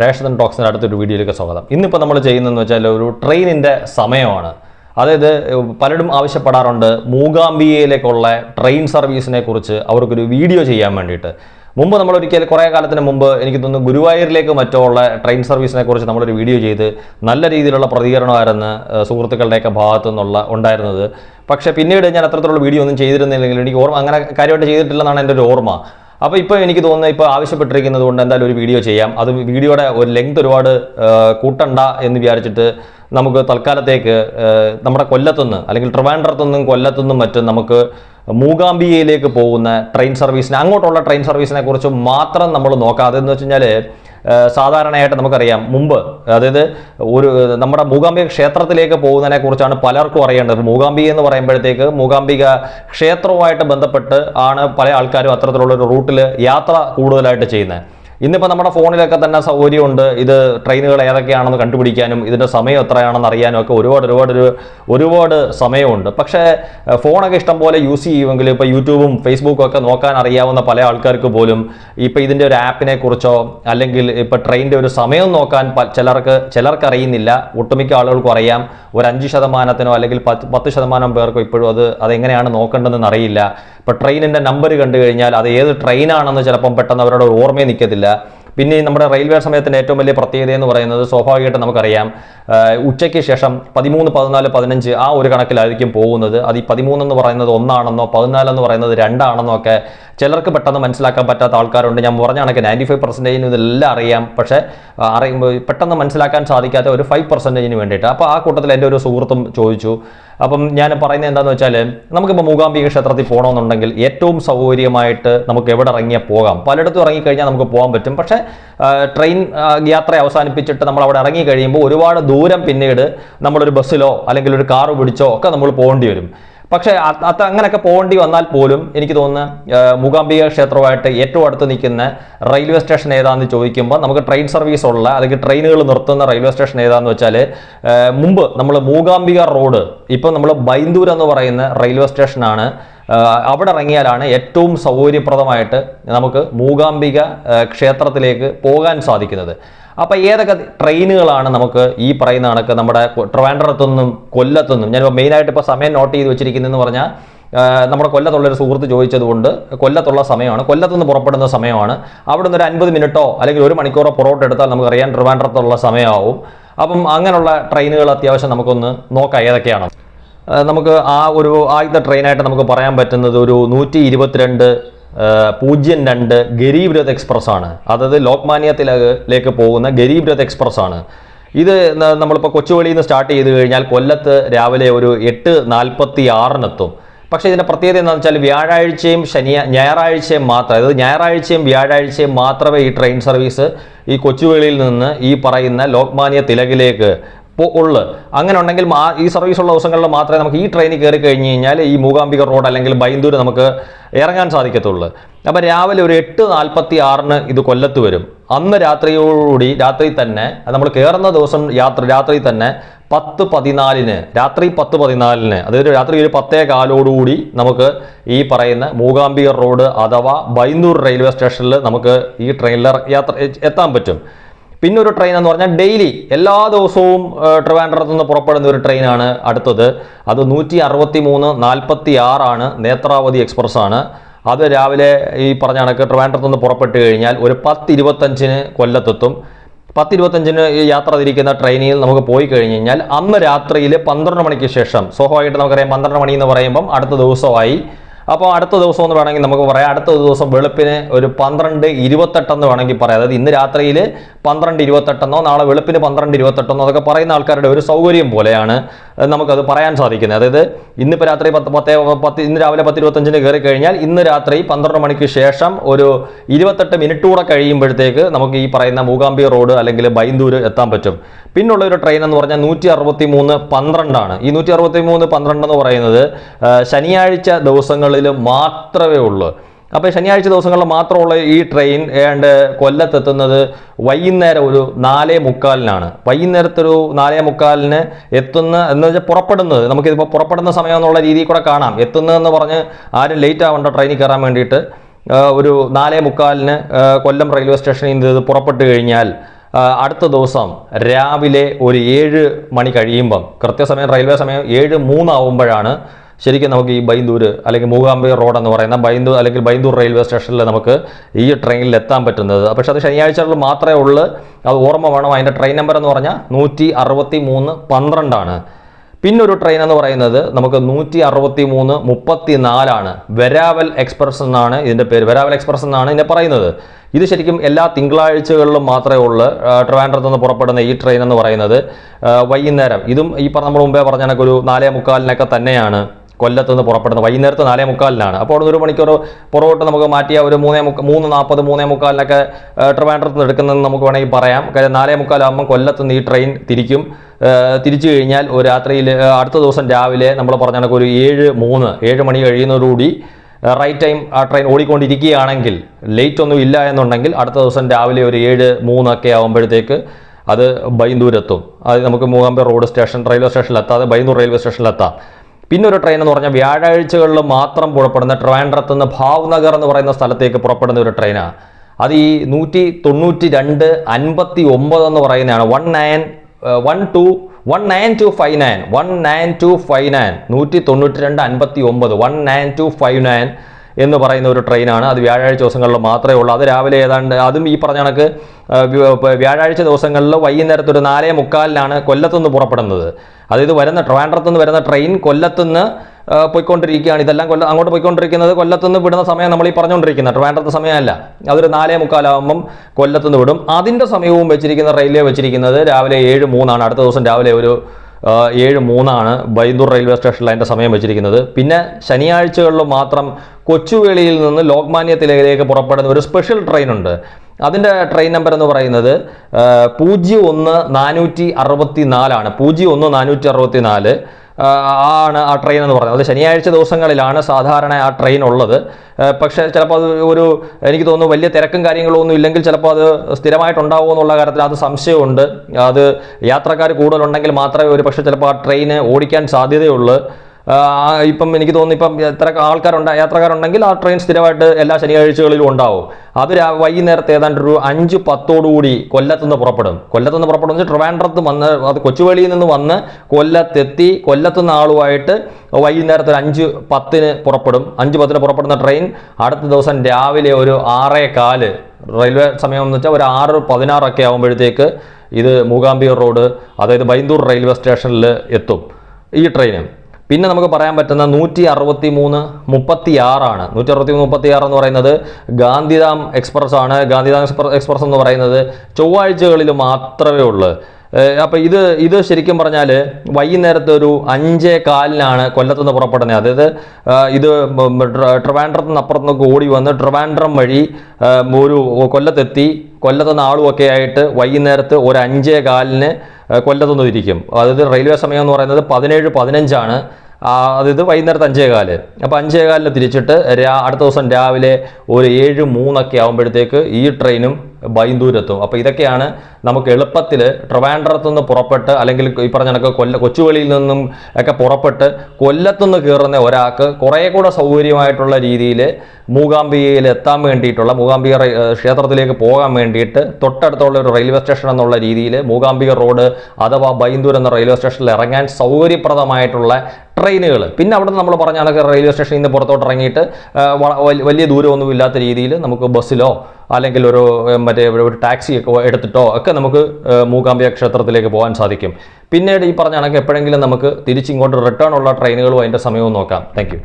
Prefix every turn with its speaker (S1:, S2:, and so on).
S1: രേഷൻ ടോക്സിന്റെ അടുത്തൊരു വീഡിയോയിലേക്ക് സ്വാഗതം. ഇന്നിപ്പോൾ നമ്മൾ ചെയ്യുന്നതെന്ന് വെച്ചാൽ ഒരു ട്രെയിനിന്റെ സമയമാണ്. അതായത് പലരും ആവശ്യപ്പെടാറുണ്ട് മൂകാംബികയിലേക്കുള്ള ട്രെയിൻ സർവീസിനെ കുറിച്ച് അവർക്കൊരു വീഡിയോ ചെയ്യാൻ വേണ്ടിയിട്ട്. മുമ്പ് നമ്മൾ ഒരിക്കൽ കുറേ കാലത്തിന് മുമ്പ് എനിക്ക് തോന്നുന്നു ഗുരുവായൂരിലേക്ക് മറ്റോ ഉള്ള ട്രെയിൻ സർവീസിനെ കുറിച്ച് നമ്മളൊരു വീഡിയോ ചെയ്ത് നല്ല രീതിയിലുള്ള പ്രതികരണമായിരുന്നു സുഹൃത്തുക്കളുടെയൊക്കെ ഭാഗത്തു നിന്നുള്ള ഉണ്ടായിരുന്നത്. പക്ഷേ പിന്നീട് ഞാൻ അത്രത്തോളം വീഡിയോ ഒന്നും ചെയ്തിരുന്നില്ലെങ്കിൽ എനിക്ക് ഓർമ്മ അങ്ങനെ കാര്യമായിട്ട് ചെയ്തിട്ടില്ലെന്നാണ് എന്റെ ഒരു ഓർമ്മ. അപ്പോൾ ഇപ്പോൾ എനിക്ക് തോന്നുന്നത് ഇപ്പോൾ ആവശ്യപ്പെട്ടിരിക്കുന്നത് കൊണ്ട് എന്തായാലും ഒരു വീഡിയോ ചെയ്യാം. അത് വീഡിയോയുടെ ഒരു ലെങ്ത് ഒരുപാട് കൂട്ടണ്ട എന്ന് വിചാരിച്ചിട്ട് നമുക്ക് തൽക്കാലത്തേക്ക് നമ്മുടെ കൊല്ലത്തുനിന്ന് അല്ലെങ്കിൽ ട്രിവാൻഡ്രത്തുനിന്നും കൊല്ലത്തുനിന്നും മറ്റും നമുക്ക് മൂകാംബികയിലേക്ക് പോകുന്ന ട്രെയിൻ സർവീസിനെ അങ്ങോട്ടുള്ള ട്രെയിൻ സർവീസിനെ കുറിച്ച് മാത്രം നമ്മൾ നോക്കാം അതെന്ന് വെച്ച് കഴിഞ്ഞാൽ സാധാരണയായിട്ട് നമുക്കറിയാം മുമ്പ് അതായത് ഒരു നമ്മുടെ മൂകാംബിക ക്ഷേത്രത്തിലേക്ക് പോകുന്നതിനെ കുറിച്ചാണ് പലർക്കും അറിയേണ്ടത്. മൂകാംബിക എന്ന് പറയുമ്പോഴത്തേക്ക് മൂകാംബിക ക്ഷേത്രവുമായിട്ട് ബന്ധപ്പെട്ട് ആണ് പല ആൾക്കാരും അത്തരത്തിലുള്ള ഒരു റൂട്ടിൽ യാത്ര കൂടുതലായിട്ട് ചെയ്യുന്നത്. ഇന്നിപ്പോൾ നമ്മുടെ ഫോണിലൊക്കെ തന്നെ സൗകര്യമുണ്ട്. ഇത് ട്രെയിനുകൾ ഏതൊക്കെയാണെന്ന് കണ്ടുപിടിക്കാനും ഇതിന്റെ സമയം എത്രയാണെന്ന് അറിയാനും ഒക്കെ ഒരുപാട് ഒരുപാട് ഒരു ഒരുപാട് സമയമുണ്ട്. പക്ഷേ ഫോണൊക്കെ ഇഷ്ടം പോലെ യൂസ് ചെയ്യുമെങ്കിൽ ഇപ്പോൾ യൂട്യൂബും ഫേസ്ബുക്കും ഒക്കെ നോക്കാൻ അറിയാവുന്ന പല ആൾക്കാർക്ക് പോലും ഇപ്പോൾ ഇതിന്റെ ഒരു ആപ്പിനെ കുറിച്ചോ അല്ലെങ്കിൽ ഇപ്പോൾ ട്രെയിനിന്റെ ഒരു സമയം നോക്കാൻ ചിലർക്ക് ചിലർക്ക് അറിയുന്നില്ല. ഒട്ടുമിക്ക ആളുകൾക്കും അറിയാം. ഒരു അഞ്ച് ശതമാനത്തിനോ അല്ലെങ്കിൽ പത്ത് പത്ത് ശതമാനം പേർക്കോ ഇപ്പോഴും അത് അതെങ്ങനെയാണ് നോക്കേണ്ടതെന്ന് അറിയില്ല. ഇപ്പോൾ ട്രെയിനിന്റെ നമ്പർ കണ്ടു കഴിഞ്ഞാൽ അത് ഏത് ട്രെയിനാണെന്ന് ചിലപ്പം പെട്ടെന്ന് അവരുടെ ഓർമ്മയെ ഓർമ്മയിൽ നിൽക്കത്തില്ല. taala പിന്നെ നമ്മുടെ റെയിൽവേ സമയത്തിന്റെ ഏറ്റവും വലിയ പ്രത്യേകത എന്ന് പറയുന്നത് സ്വാഭാവികമായിട്ട് നമുക്കറിയാം ഉച്ചയ്ക്ക് ശേഷം പതിമൂന്ന് പതിനാല് പതിനഞ്ച് ആ ഒരു കണക്കിലായിരിക്കും പോകുന്നത്. അത് ഈ പതിമൂന്നെന്ന് പറയുന്നത് ഒന്നാണെന്നോ പതിനാലെന്ന് പറയുന്നത് രണ്ടാണെന്നോ ഒക്കെ ചിലർക്ക് പെട്ടെന്ന് മനസ്സിലാക്കാൻ പറ്റാത്ത ആൾക്കാരുണ്ട്. ഞാൻ പറഞ്ഞ കണക്ക് നയന്റി ഫൈവ് പെർസെന്റേജിന് ഇതെല്ലാം അറിയാം. പക്ഷേ അറിയുമ്പോൾ പെട്ടെന്ന് മനസ്സിലാക്കാൻ സാധിക്കാത്ത ഒരു ഫൈവ് പെർസെന്റേജിന് വേണ്ടിയിട്ട്. അപ്പോൾ ആ കൂട്ടത്തിൽ എന്റെ ഒരു സുഹൃത്തും ചോദിച്ചു അപ്പം ഞാൻ പറയുന്നത് എന്താണെന്ന് വെച്ചാൽ നമുക്കിപ്പോൾ മൂകാംബിക ക്ഷേത്രത്തിൽ പോകണമെന്നുണ്ടെങ്കിൽ ഏറ്റവും സൗകര്യമായിട്ട് നമുക്ക് എവിടെ ഇറങ്ങിയാൽ പോകാം. പലയിടത്തും ഇറങ്ങിക്കഴിഞ്ഞാൽ നമുക്ക് പോകാൻ പറ്റും. പക്ഷേ ട്രെയിൻ യാത്ര അവസാനിപ്പിച്ചിട്ട് നമ്മൾ അവിടെ ഇറങ്ങി കഴിയുമ്പോൾ ഒരുപാട് ദൂരം പിന്നീട് നമ്മളൊരു ബസ്സിലോ അല്ലെങ്കിൽ ഒരു കാറ് പിടിച്ചോ ഒക്കെ നമ്മൾ പോകേണ്ടി വരും. പക്ഷേ അത് അങ്ങനെയൊക്കെ പോകേണ്ടി വന്നാൽ പോലും എനിക്ക് തോന്നുന്നു മൂകാംബിക ക്ഷേത്രവുമായിട്ട് ഏറ്റവും അടുത്ത് നിൽക്കുന്ന റെയിൽവേ സ്റ്റേഷൻ ഏതാണെന്ന് ചോദിക്കുമ്പോൾ നമുക്ക് ട്രെയിൻ സർവീസ് ഉള്ള അല്ലെങ്കിൽ ട്രെയിനുകൾ നിർത്തുന്ന റെയിൽവേ സ്റ്റേഷൻ ഏതാണെന്ന് വെച്ചാൽ മുമ്പ് നമ്മൾ മൂകാംബിക റോഡ് ഇപ്പം നമ്മൾ ബൈന്ദൂർ എന്ന് പറയുന്ന റെയിൽവേ സ്റ്റേഷനാണ് അവിടെ ഇറങ്ങിയാലാണ് ഏറ്റവും സൗകര്യപ്രദമായിട്ട് നമുക്ക് മൂകാംബിക ക്ഷേത്രത്തിലേക്ക് പോകാൻ സാധിക്കുന്നത്. അപ്പോൾ ഏതൊക്കെ ട്രെയിനുകളാണ് നമുക്ക് ഈ പറയുന്ന കണക്ക് നമ്മുടെ കൊ- ട്രിവാൻഡ്രത്തുനിന്നും കൊല്ലത്തുനിന്നും ഞാനിപ്പോൾ മെയിനായിട്ട് ഇപ്പോൾ സമയം നോട്ട് ചെയ്ത് വെച്ചിരിക്കുന്നതെന്ന് പറഞ്ഞാൽ നമ്മുടെ കൊല്ലത്തുള്ളൊരു സുഹൃത്ത് ചോദിച്ചതുകൊണ്ട് കൊല്ലത്തുള്ള സമയമാണ് കൊല്ലത്തുനിന്ന് പുറപ്പെടുന്ന സമയമാണ്. അവിടെ നിന്ന് ഒരു അൻപത് മിനിറ്റോ അല്ലെങ്കിൽ ഒരു മണിക്കൂറോ പുറകോട്ട് എടുത്താൽ നമുക്കറിയാം ട്രിവാൻഡ്രത്തുള്ള സമയമാവും. അപ്പം അങ്ങനെയുള്ള ട്രെയിനുകൾ അത്യാവശ്യം നമുക്കൊന്ന് നോക്കാം ഏതൊക്കെയാണ്. നമുക്ക് ആ ഒരു ആദ്യത്തെ ട്രെയിനായിട്ട് നമുക്ക് പറയാൻ പറ്റുന്നത് ഒരു നൂറ്റി ഇരുപത്തിരണ്ട് പൂജ്യം രണ്ട് ഗരീബ് രഥ് എക്സ്പ്രസ് ആണ്. അതായത് ലോക്മാന്യ തിലകിലേക്ക് പോകുന്ന ഗരീബ് രഥ് എക്സ്പ്രസ് ആണ്. ഇത് നമ്മളിപ്പോൾ കൊച്ചുവേളിയിൽ നിന്ന് സ്റ്റാർട്ട് ചെയ്ത് കഴിഞ്ഞാൽ കൊല്ലത്ത് രാവിലെ ഒരു എട്ട് നാൽപ്പത്തി ആറിനെത്തും പക്ഷേ ഇതിന്റെ പ്രത്യേകത എന്താണെന്ന് വെച്ചാൽ വ്യാഴാഴ്ചയും ശനി ഞായറാഴ്ചയും മാത്രം അതായത് ഞായറാഴ്ചയും വ്യാഴാഴ്ചയും മാത്രമേ ഈ ട്രെയിൻ സർവീസ് ഈ കൊച്ചുവേളിയിൽ നിന്ന് ഈ പറയുന്ന ലോക്മാന്യ തിലകിലേക്ക് ഉള്ളു. അങ്ങനെ ഉണ്ടെങ്കിൽ ഈ സർവീസ് ഉള്ള ദിവസങ്ങളിൽ മാത്രമേ നമുക്ക് ഈ ട്രെയിനിൽ കയറി കഴിഞ്ഞ് കഴിഞ്ഞാൽ ഈ മൂകാംബിക റോഡ് അല്ലെങ്കിൽ ബൈന്ദൂർ നമുക്ക് ഇറങ്ങാൻ സാധിക്കത്തുള്ളൂ. അപ്പോൾ രാവിലെ ഒരു എട്ട് നാൽപ്പത്തി ആറിന് ഇത് കൊല്ലത്ത് വരും. അന്ന് രാത്രിയോടുകൂടി രാത്രി തന്നെ നമ്മൾ കയറുന്ന ദിവസം യാത്ര രാത്രി തന്നെ പത്ത് പതിനാലിന് രാത്രി പത്ത് പതിനാലിന് അതായത് രാത്രി ഒരു പത്തേ കാലോടുകൂടി നമുക്ക് ഈ പറയുന്ന മൂകാംബിക റോഡ് അഥവാ ബൈന്ദൂർ റെയിൽവേ സ്റ്റേഷനിൽ നമുക്ക് ഈ ട്രെയിനിൽ യാത്ര എത്താൻ പറ്റും. പിന്നെ ഒരു ട്രെയിൻ എന്ന് പറഞ്ഞാൽ ഡെയിലി എല്ലാ ദിവസവും ട്രിവാൻഡ്രത്ത് നിന്ന് പുറപ്പെടുന്ന ഒരു ട്രെയിനാണ് അടുത്തത്. അത് നൂറ്റി അറുപത്തി മൂന്ന് നാൽപ്പത്തി ആറാണ് നേത്രാവതി എക്സ്പ്രസ് ആണ്. അത് രാവിലെ ഈ പറഞ്ഞ കണക്ക് ട്രിവാൻഡ്രത്ത് നിന്ന് പുറപ്പെട്ട് കഴിഞ്ഞാൽ ഒരു പത്ത് ഇരുപത്തഞ്ചിന് കൊല്ലത്തെത്തും. പത്ത് ഇരുപത്തഞ്ചിന് ഈ യാത്ര തിരിക്കുന്ന ട്രെയിനിൽ നമുക്ക് പോയി കഴിഞ്ഞ് കഴിഞ്ഞാൽ അന്ന് രാത്രിയിൽ പന്ത്രണ്ട് മണിക്ക് ശേഷം സ്വാഭാവികമായിട്ട് നമുക്കറിയാം പന്ത്രണ്ട് മണി എന്ന് പറയുമ്പം അടുത്ത ദിവസമായി അപ്പോൾ അടുത്ത ദിവസം എന്ന് വേണമെങ്കിൽ നമുക്ക് പറയാം. അടുത്ത ദിവസം വെളുപ്പിന് ഒരു പന്ത്രണ്ട് ഇരുപത്തെട്ടെന്ന് വേണമെങ്കിൽ പറയാം. അതായത് ഇന്ന് രാത്രിയിൽ പന്ത്രണ്ട് ഇരുപത്തെട്ടെന്നോ നാളെ വെളുപ്പിന് പന്ത്രണ്ട് ഇരുപത്തെട്ടെന്നോ അതൊക്കെ പറയുന്ന ആൾക്കാരുടെ ഒരു സൗകര്യം പോലെയാണ് നമുക്കത് പറയാൻ സാധിക്കുന്നത്. അതായത് ഇന്നിപ്പോൾ രാത്രി പത്ത് പത്ത് പത്ത് ഇന്ന് രാവിലെ പത്ത് ഇരുപത്തഞ്ചിന് കയറി കഴിഞ്ഞാൽ ഇന്ന് രാത്രി പന്ത്രണ്ട് മണിക്ക് ശേഷം ഒരു ഇരുപത്തെട്ട് മിനിറ്റ് കൂടെ കഴിയുമ്പോഴത്തേക്ക് നമുക്ക് ഈ പറയുന്ന മൂകാംബി റോഡ് അല്ലെങ്കിൽ ബൈന്ദൂർ എത്താൻ പറ്റും. പിന്നുള്ള ഒരു ട്രെയിൻ എന്ന് പറഞ്ഞാൽ നൂറ്റി അറുപത്തി മൂന്ന് പന്ത്രണ്ടാണ്. ഈ നൂറ്റി അറുപത്തി മൂന്ന് പന്ത്രണ്ട് എന്ന് പറയുന്നത് ശനിയാഴ്ച ദിവസങ്ങളിൽ മാത്രമേ ഉള്ളൂ. അപ്പോൾ ശനിയാഴ്ച ദിവസങ്ങളിൽ മാത്രമുള്ള ഈ ട്രെയിൻ ഏണ്ട് കൊല്ലത്തെത്തുന്നത് വൈകുന്നേരം ഒരു നാലേ മുക്കാലിനാണ്. വൈകുന്നേരത്തൊരു നാലേ മുക്കാലിന് എത്തുന്ന എന്ന് വെച്ചാൽ പുറപ്പെടുന്നത്. നമുക്കിതിപ്പോൾ പുറപ്പെടുന്ന സമയം എന്നുള്ള രീതിയിൽ കൂടെ കാണാം. എത്തുന്നതെന്ന് പറഞ്ഞ് ആരും ലേറ്റ് ആവണ്ട ട്രെയിനിൽ കയറാൻ വേണ്ടിയിട്ട് ഒരു നാലേ മുക്കാലിന് കൊല്ലം റെയിൽവേ സ്റ്റേഷനിൽ നിന്ന് ഇത് പുറപ്പെട്ട് കഴിഞ്ഞാൽ അടുത്ത ദിവസം രാവിലെ ഒരു ഏഴ് മണി കഴിയുമ്പം കൃത്യസമയം റെയിൽവേ സമയം ഏഴ് മൂന്നാവുമ്പോഴാണ് ശരിക്കും നമുക്ക് ഈ ബൈന്ദൂർ അല്ലെങ്കിൽ മൂകാംബിക റോഡ് എന്ന് പറയുന്ന ബൈന്ദൂർ അല്ലെങ്കിൽ ബൈന്ദൂർ റെയിൽവേ സ്റ്റേഷനിൽ നമുക്ക് ഈ ട്രെയിനിൽ എത്താൻ പറ്റുന്നത്. പക്ഷേ അത് ശനിയാഴ്ചകളിൽ മാത്രമേ ഉള്ളൂ. അത് ഓർമ്മ വേണം. അതിന്റെ ട്രെയിൻ നമ്പർ എന്ന് പറഞ്ഞാൽ നൂറ്റി അറുപത്തി മൂന്ന് പന്ത്രണ്ടാണ് പിന്നൊരു ട്രെയിൻ എന്ന് പറയുന്നത് നമുക്ക് നൂറ്റി അറുപത്തി മൂന്ന് മുപ്പത്തി നാലാണ് വെരാവൽ എക്സ്പ്രസ് എന്നാണ് ഇതിന്റെ പേര്. വെരാവൽ എക്സ്പ്രസ് എന്നാണ് ഇതിനെ പറയുന്നത്. ഇത് ശരിക്കും എല്ലാ തിങ്കളാഴ്ചകളിലും മാത്രമേ ഉള്ളൂ. ട്രിവാൻഡ്രത്ത് നിന്ന് പുറപ്പെടുന്ന ഈ ട്രെയിൻ എന്ന് പറയുന്നത്. വൈകുന്നേരം. ഇതും ഈ പറഞ്ഞ നമ്മൾ മുമ്പേ പറഞ്ഞ കണക്കൊരു നാലേ മുക്കാലിനൊക്കെ തന്നെയാണ്. കൊല്ലത്ത് നിന്ന് പുറപ്പെടുന്നത്. വൈകുന്നേരത്ത് നാലേ മുക്കാലിനാണ്. അപ്പോൾ അവിടെ ഒരു മണിക്കൂർ പുറകോട്ട് നമുക്ക് മാറ്റിയ ഒരു മൂന്നേ മുക്ക മൂന്ന് നാൽപ്പത് മൂന്നേ മുക്കാലിനൊക്കെ ട്രിവാൻഡ്രത്ത് നിന്ന് എടുക്കുന്നതെന്ന് നമുക്ക് വേണമെങ്കിൽ പറയാം. കാര്യം നാലേ മുക്കാലാകുമ്പോൾ കൊല്ലത്ത് നിന്ന് ഈ ട്രെയിൻ തിരിക്കും. തിരിച്ചു കഴിഞ്ഞാൽ ഒരു രാത്രിയിൽ അടുത്ത ദിവസം രാവിലെ നമ്മൾ പറഞ്ഞ കണക്ക് ഒരു ഏഴ് മൂന്ന് ഏഴ് മണി കഴിയുന്നതോടുകൂടി റൈറ്റ് ടൈം ആ ട്രെയിൻ ഓടിക്കൊണ്ടിരിക്കുകയാണെങ്കിൽ ലേറ്റ് ഒന്നും ഇല്ല എന്നുണ്ടെങ്കിൽ അടുത്ത ദിവസം രാവിലെ ഒരു ഏഴ് മൂന്നൊക്കെ ആകുമ്പോഴത്തേക്ക് അത് ബൈന്ദൂരെത്തും. അത് നമുക്ക് മൂകാംബി റോഡ് സ്റ്റേഷൻ റെയിൽവേ സ്റ്റേഷനിലെത്താം. അത് ബൈന്ദൂർ റെയിൽവേ സ്റ്റേഷനിൽ എത്താം പിന്നെ ഒരു ട്രെയിൻ എന്ന് പറഞ്ഞാൽ വ്യാഴാഴ്ചകളിൽ മാത്രം പുറപ്പെടുന്ന ട്രിവാൻഡ്രത്ത് നിന്ന് ഭാവ്നഗർ എന്ന് പറയുന്ന സ്ഥലത്തേക്ക് പുറപ്പെടുന്ന ഒരു ട്രെയിനാണ് അത് ഈ നൂറ്റി തൊണ്ണൂറ്റി രണ്ട് അൻപത്തി ഒമ്പത് എന്ന് പറയുന്നതാണ്. One nine one two one nine two five nine one nine two five nine നൂറ്റി തൊണ്ണൂറ്റി രണ്ട് അൻപത്തി ഒമ്പത് one nine two five nine എന്ന് പറയുന്ന ഒരു ട്രെയിനാണ്. അത് വ്യാഴാഴ്ച ദിവസങ്ങളിൽ മാത്രമേ ഉള്ളൂ. അത് രാവിലെ ഏതാണ്ട് അതും ഈ പറഞ്ഞ കണക്ക് വ്യാഴാഴ്ച ദിവസങ്ങളിൽ വൈകുന്നേരത്ത് ഒരു നാലേ മുക്കാലിനാണ് കൊല്ലത്തുനിന്ന് പുറപ്പെടുന്നത്. അതായത് വരുന്ന ട്രാൻഡ്രത്തുനിന്ന് വരുന്ന ട്രെയിൻ കൊല്ലത്തുനിന്ന് പോയിക്കൊണ്ടിരിക്കുകയാണ്. ഇതെല്ലാം കൊല്ലം അങ്ങോട്ട് പോയിക്കൊണ്ടിരിക്കുന്നത് കൊല്ലത്തുനിന്ന് വിടുന്ന സമയം നമ്മൾ ഈ പറഞ്ഞുകൊണ്ടിരിക്കുന്നത്. ട്രിവാൻഡ്രത്തെ സമയമല്ല. അതൊരു നാലേ മുക്കാലാകുമ്പം കൊല്ലത്തുനിന്ന് വിടും. അതിന്റെ സമയവും വെച്ചിരിക്കുന്ന റെയിൽവേ വെച്ചിരിക്കുന്നത് രാവിലെ ഏഴ് മൂന്നാണ്. അടുത്ത ദിവസം രാവിലെ ഒരു ഏഴ് മൂന്നാണ് ബൈന്ദൂർ റെയിൽവേ സ്റ്റേഷനിൽ അതിന്റെ സമയം വെച്ചിരിക്കുന്നത്. പിന്നെ ശനിയാഴ്ചകളിൽ മാത്രം കൊച്ചുവേളിയിൽ നിന്ന് ലോക്മാന്യ തിലകിലേക്ക് പുറപ്പെടുന്ന ഒരു സ്പെഷ്യൽ ട്രെയിൻ ഉണ്ട്. അതിന്റെ ട്രെയിൻ നമ്പർ എന്ന് പറയുന്നത് പൂജ്യം ഒന്ന് നാനൂറ്റി അറുപത്തി നാലാണ് പൂജ്യം ഒന്ന് നാനൂറ്റി അറുപത്തി നാല് ആണ് ആ ട്രെയിൻ എന്ന് പറയുന്നത്. അത് ശനിയാഴ്ച ദിവസങ്ങളിലാണ് സാധാരണ ആ ട്രെയിൻ ഉള്ളത്. പക്ഷേ ചിലപ്പോൾ അത് ഒരു എനിക്ക് തോന്നുന്നു വലിയ തിരക്കും കാര്യങ്ങളും ഒന്നും ഇല്ലെങ്കിൽ ചിലപ്പോൾ അത് സ്ഥിരമായിട്ടുണ്ടാവുമോ എന്നുള്ള കാര്യത്തിൽ അത് സംശയമുണ്ട്. അത് യാത്രക്കാർ കൂടുതലുണ്ടെങ്കിൽ മാത്രമേ ഒരു പക്ഷേ ചിലപ്പോൾ ആ ട്രെയിന് ഓടിക്കാൻ സാധ്യതയുള്ളൂ. ഇപ്പം എനിക്ക് തോന്നുന്നു ഇപ്പം എത്ര ആൾക്കാരുണ്ട് യാത്രക്കാരുണ്ടെങ്കിൽ ആ ട്രെയിൻ സ്ഥിരമായിട്ട് എല്ലാ ശനിയാഴ്ചകളിലും ഉണ്ടാവും. അത് വൈകുന്നേരത്തെ ഏതാണ്ട് ഒരു അഞ്ച് പത്തോടുകൂടി കൊല്ലത്തുനിന്ന് പുറപ്പെടും. കൊല്ലത്തുനിന്ന് പുറപ്പെടും ട്രിവാൻഡ്രത്ത് വന്ന് അത് കൊച്ചുവേളിയിൽ നിന്ന് വന്ന് കൊല്ലത്തെത്തി കൊല്ലത്തുനിന്ന് ആളുമായിട്ട് വൈകുന്നേരത്തെ ഒരു അഞ്ച് പത്തിന് പുറപ്പെടും. അഞ്ച് പത്തിന് പുറപ്പെടുന്ന ട്രെയിൻ അടുത്ത ദിവസം രാവിലെ ഒരു ആറേ കാൽ. റെയിൽവേ സമയം എന്ന് വെച്ചാൽ ഒരു ആറ് പതിനാറൊക്കെ ആകുമ്പോഴത്തേക്ക് ഇത് മൂകാംബിയർ റോഡ് അതായത് ബൈന്ദൂർ റെയിൽവേ സ്റ്റേഷനിൽ എത്തും ഈ ട്രെയിന് പിന്നെ നമുക്ക് പറയാൻ പറ്റുന്ന നൂറ്റി അറുപത്തി മൂന്ന് മുപ്പത്തി ആറാണ് നൂറ്റി അറുപത്തി മൂന്ന് മുപ്പത്തി ആറ് എന്ന് പറയുന്നത് ഗാന്ധിധാം എക്സ്പ്രസ് ആണ്. ഗാന്ധിധാം എക്സ്പ്രസ് എന്ന് പറയുന്നത് ചൊവ്വാഴ്ചകളിൽ മാത്രമേ ഉള്ളൂ. അപ്പോൾ അപ്പൊ ഇത് ഇത് ശരിക്കും പറഞ്ഞാൽ വൈകുന്നേരത്തെ ഒരു അഞ്ചേ കാലിനാണ് കൊല്ലത്തുനിന്ന് പുറപ്പെടുന്നത്. അതായത് ഇത് ട്രിവാൻഡ്രത്തിൽ നിന്ന് അപ്പുറത്തുനിന്നൊക്കെ ഓടി വന്ന് ട്രിവാൻഡ്രം വഴി ഒരു കൊല്ലത്തെത്തി. കൊല്ലത്തുനിന്ന് ആളുമൊക്കെ ആയിട്ട് വൈകുന്നേരത്ത് ഒരു അഞ്ചേ കാലിന് കൊല്ലത്തുനിന്ന് ഇരിക്കും അതായത് റെയിൽവേ സമയം എന്ന് പറയുന്നത് പതിനേഴ് പതിനഞ്ചാണ്. അതായത് വൈകുന്നേരത്തെ അഞ്ചേകാൽ. അപ്പോൾ അഞ്ചേകാലിന് തിരിച്ചിട്ട് രാ അടുത്ത ദിവസം രാവിലെ ഒരു ഏഴ് മൂന്നൊക്കെ ആകുമ്പോഴത്തേക്ക് ഈ ട്രെയിനും ബൈന്ദൂരെത്തും അപ്പോൾ ഇതൊക്കെയാണ് നമുക്ക് എളുപ്പത്തിൽ ട്രിവാൻഡ്രത്തു നിന്ന് പുറപ്പെട്ട് അല്ലെങ്കിൽ ഈ പറഞ്ഞ കണക്ക് കൊല്ല കൊച്ചുവേളിയിൽ നിന്നും ഒക്കെ പുറപ്പെട്ട് കൊല്ലത്തുനിന്ന് കയറുന്ന ഒരാൾക്ക് കുറേ കൂടെ സൗകര്യമായിട്ടുള്ള രീതിയിൽ മൂകാംബികയിൽ എത്താൻ വേണ്ടിയിട്ടുള്ള മൂകാംബിക ക്ഷേത്രത്തിലേക്ക് പോകാൻ വേണ്ടിയിട്ട് തൊട്ടടുത്തുള്ള ഒരു റെയിൽവേ സ്റ്റേഷൻ എന്നുള്ള രീതിയിൽ മൂകാംബിക റോഡ് അഥവാ ബൈന്ദൂർ എന്ന റെയിൽവേ സ്റ്റേഷനിൽ ഇറങ്ങാൻ സൗകര്യപ്രദമായിട്ടുള്ള ട്രെയിനുകൾ. പിന്നെ അവിടെ നമ്മൾ പറഞ്ഞ റെയിൽവേ സ്റ്റേഷനിൽ നിന്ന് പുറത്തോട്ട് ഇറങ്ങിയിട്ട് വലിയ ദൂരമൊന്നും ഇല്ലാത്ത രീതിയിൽ നമുക്ക് ബസ്സിലോ അല്ലെങ്കിൽ ഒരു മറ്റേ ഒരു ടാക്സി ഒക്കെ എടുത്തിട്ടോ ഒക്കെ നമുക്ക് മൂകാംബിക ക്ഷേത്രത്തിലേക്ക് പോകാൻ സാധിക്കും. പിന്നീട് ഈ പറഞ്ഞ കണക്ക് എപ്പോഴെങ്കിലും നമുക്ക് തിരിച്ചിങ്ങോട്ട് റിട്ടേൺ ഉള്ള ട്രെയിനുകളും അതിന്റെ സമയവും നോക്കാം. താങ്ക്